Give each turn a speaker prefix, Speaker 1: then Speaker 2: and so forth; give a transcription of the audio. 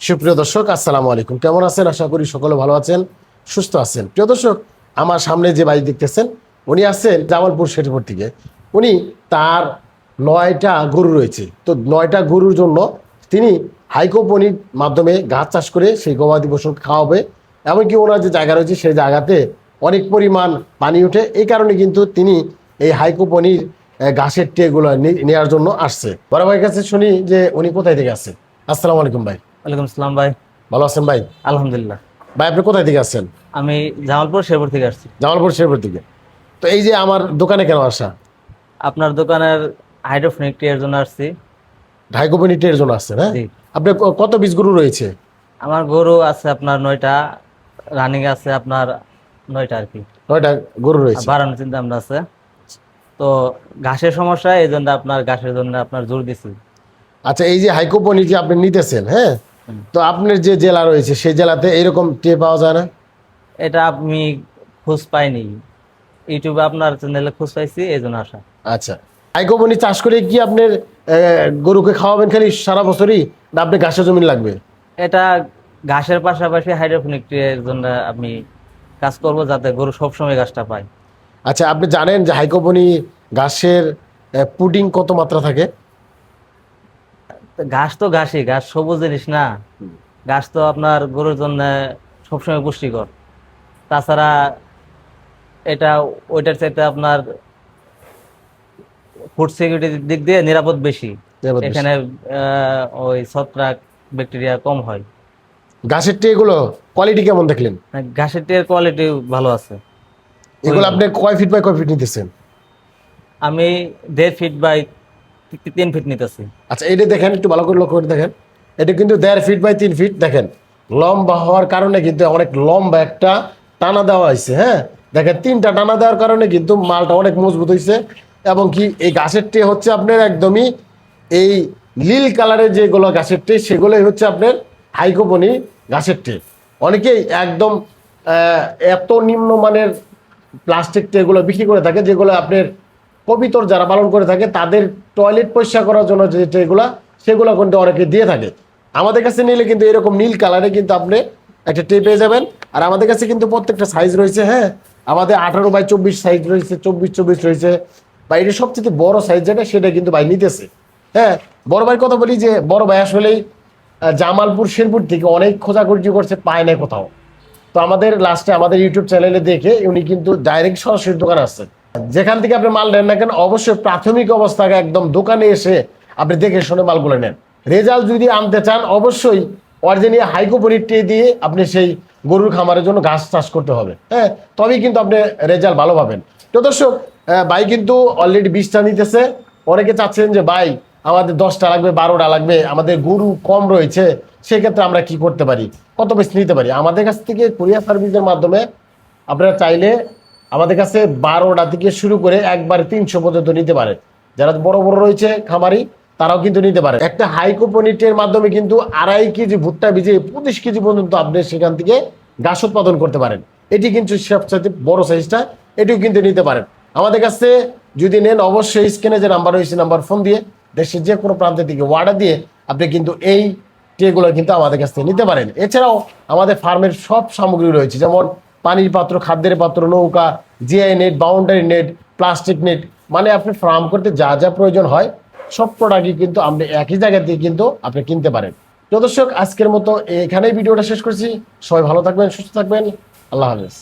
Speaker 1: সুপ্রিয় দর্শক, আসসালামু আলাইকুম। কেমন আছেন? আশা করি সকলে ভালো আছেন, সুস্থ আছেন। প্রিয় দর্শক, আমার সামনে যে বাড়ি দেখতেছেন, উনি আছেন জামালপুর শেরপুর থেকে। উনি তার নয়টা গরু রয়েছে। তো নয়টা গরুর জন্য তিনি হাইকোপনির মাধ্যমে গাছ চাষ করে সেই গবাদি পশু খাওয়াবে, এমনকি ওনার যে জায়গা রয়েছে সেই জায়গাতে অনেক পরিমাণ পানি ওঠে এই কারণে কিন্তু তিনি এই হাইকোপনির ঘাসের ট্রেগুলো নি- নেওয়ার জন্য আসছে। বড় ভাইয়ের কাছে শুনি যে উনি কোথায় থেকে আসছে আসসালামু আলাইকুম ভাই।
Speaker 2: ওয়ালাইকুম আসসালাম ভাই।
Speaker 1: ভালো আছেন ভাই?
Speaker 2: আলহামদুলিল্লাহ।
Speaker 1: ভাই আপনি কোথায় থেকে আসছেন?
Speaker 2: আমি জামালপুর শেরপুর থেকে আসছি।
Speaker 1: জামালপুর শেরপুর থেকে। তো এই যে আমার দোকানে কেন আসা?
Speaker 2: আপনার দোকানের হাইড্রোফোনিক এর জন্য আসছি।
Speaker 1: ঢাইকোপনি টের জন্য আসছেন হ্যাঁ?
Speaker 2: জি।
Speaker 1: আপনি কত বীজ গরু রয়েছে?
Speaker 2: আমার গরু আছে আপনার নয়টা রানিং আছে আপনার নয়টা আর কি।
Speaker 1: নয়টা গরু রয়েছে।
Speaker 2: বাড়ানোর চিন্তা আমরা আছে। তো ঘাসের সমস্যা এই জন্য আপনার ঘাসের জন্য আপনার জোর দিছি।
Speaker 1: আচ্ছা এই যে হাইকোপনি আপনি নিতেছেন হ্যাঁ। তো আপনার যে জেলা রয়েছে সেই জেলাতে এরকম টে পাওয়া যায় না?
Speaker 2: এটা আমি খোঁজ পাইনি। ইউটিউবে আপনার চ্যানেলে খোঁজ পাইছি এই জন্য আসা।
Speaker 1: আচ্ছা। হাইকোপনি চাষ করে কি আপনার গরুকে খাওয়াবেন খালি সারা বছরই না আপনি ঘাসের জমি লাগবে?
Speaker 2: এটা ঘাসের পাশাপাশি হাইড্রোফোনিক এর জন্য আমি কাজ করব যাতে গরু সবসময় ঘাসটা পায়।
Speaker 1: আচ্ছা আপনি জানেন যে হাইকোপনি ঘাসের পুডিং কত মাত্রা থাকে?
Speaker 2: ঘাস তো ঘাসই ঘাস সবুজ জিনিস না। ঘাস তো আপনার গরুর জন্য সবসময় পুষ্টিকর। তাছাড়া এটা ওইটার চাইতে আপনার ফুড সিকিউরিটির দিক দিয়ে নিরাপদ বেশি। এখানে ওই ছত্রাক ব্যাকটেরিয়া কম হয়।
Speaker 1: ঘাসের ট্রেগুলো কোয়ালিটি কেমন দেখলেন?
Speaker 2: ঘাসের টিয়ার কোয়ালিটি ভালো আছে।
Speaker 1: এগুলো আপনি কয় ফিট বাই কয় ফিট নিতেছেন?
Speaker 2: আমি দেড় ফিট বাই তিন ফিট নিতেছি।
Speaker 1: আচ্ছা এটা দেখেন, একটু ভালো করে লক্ষ্য করে দেখেন। এটা কিন্তু দেড় ফিট বাই তিন ফিট দেখেন। লম্বা হওয়ার কারণে কিন্তু অনেক লম্বা একটা টানা দেওয়া হয়েছে হ্যাঁ? দেখেন, তিনটা টানা দেওয়ার কারণে কিন্তু মালটা অনেক মজবুত হয়েছে। এবং কি, এই গাছের ট্রে হচ্ছে আপনার একদমই এই নীল কালারের যেগুলো গাছের ট্রে সেগুলোই হচ্ছে আপনার হাইকোপনি গাছের ট্রে অনেকেই একদম এত নিম্নমানের প্লাস্টিক ট্রেগুলো বিক্রি করে থাকে, যেগুলো আপনার কবিতর যারা পালন করে থাকে, তাদের টয়লেট পরিষ্কার করার জন্য যে ট্রেগুলো সেগুলো কিন্তু অনেকে দিয়ে থাকে। আমাদের কাছে নিলে কিন্তু এরকম নীল কালারে কিন্তু আপনি একটা ট্রে পেয়ে যাবেন। আর আমাদের কাছে কিন্তু প্রত্যেকটা সাইজ রয়েছে হ্যাঁ? আমাদের আঠারো বাই চব্বিশ সাইজ রয়েছে, চব্বিশ চব্বিশ রয়েছে। বা এটা সবচেয়ে বড় সাইজ যেটা, সেটা কিন্তু ভাই নিতেছে। হ্যাঁ? বড় ভাইয়ের কথা বলি যে, বড় ভাই আসলেই জামালপুর, শেরপুর থেকে অনেক খোঁজাখুঁজি করছে পায় না কোথাও। তো আমাদের লাস্টে আমাদের ইউটিউব চ্যানেলে দেখে উনি কিন্তু ডাইরেক্ট সরাসরি দোকানে আসছেন। যেখান থেকে আপনি মাল নেন না কেন, অবশ্যই প্রাথমিক অবস্থাকে একদম দোকানে এসে আপনি দেখে শুনে মালগুলো নেন। রেজাল্ট যদি আনতে চান, অবশ্যই অরিজিনাল হাইকোপনির টে দিয়ে আপনি সেই গরুর খামারের জন্য ঘাস চাষ করতে হবে। হ্যাঁ তবেই কিন্তু আপনি রেজাল্ট ভালো পাবেন। তো দর্শক ভাই কিন্তু অলরেডি বিশটা নিতেছে। অনেকে চাচ্ছেন যে, ভাই, আমাদের দশটা লাগবে, বারোটা লাগবে, আমাদের গরু কম রয়েছে, সেক্ষেত্রে আমরা কি করতে পারি? কত বেশি নিতে পারি? আমাদের কাছ থেকে কুরিয়ার সার্ভিসের মাধ্যমে আপনারা চাইলে আমাদের কাছে বারোটা থেকে শুরু করে একবারে তিনশো পর্যন্ত নিতে পারে। যারা বড় বড় রয়েছে খামারি, তারাও কিন্তু নিতে পারে। একটা হাইকোপনিটের মাধ্যমে কিন্তু আড়াই কেজি ভুট্টা ভিজে পঁচিশ কেজি পর্যন্ত আপনি সেখান থেকে গাছ উৎপাদন করতে পারেন। এটি কিন্তু সবচেয়ে বড় সাইজটা এটিও কিন্তু নিতে পারেন। আমাদের কাছে যদি নেন, অবশ্যই স্ক্রিনে যে নাম্বার রয়েছে নাম্বার ফোন দিয়ে দেশের যে কোনো প্রান্তের দিকে ওয়ার্ডার দিয়ে আপনি কিন্তু এই ট্রেগুলো কিন্তু আমাদের কাছ থেকে নিতে পারেন। এছাড়াও আমাদের ফার্মের সব সামগ্রী রয়েছে, যেমন পানির পাত্র, খাদ্যের পাত্র, নৌকা, GI net boundary net plastic net মানে আপনি ফার্ম করতে যা যা প্রয়োজন হয়, সব প্রোডাক্টই কিন্তু আপনি একই জায়গা দিয়ে কিন্তু আপনি কিনতে পারেন। তো দর্শক, আজকের মতো এখানেই ভিডিওটা শেষ করছি। সবাই ভালো থাকবেন, সুস্থ থাকবেন। আল্লাহ হাফেজ।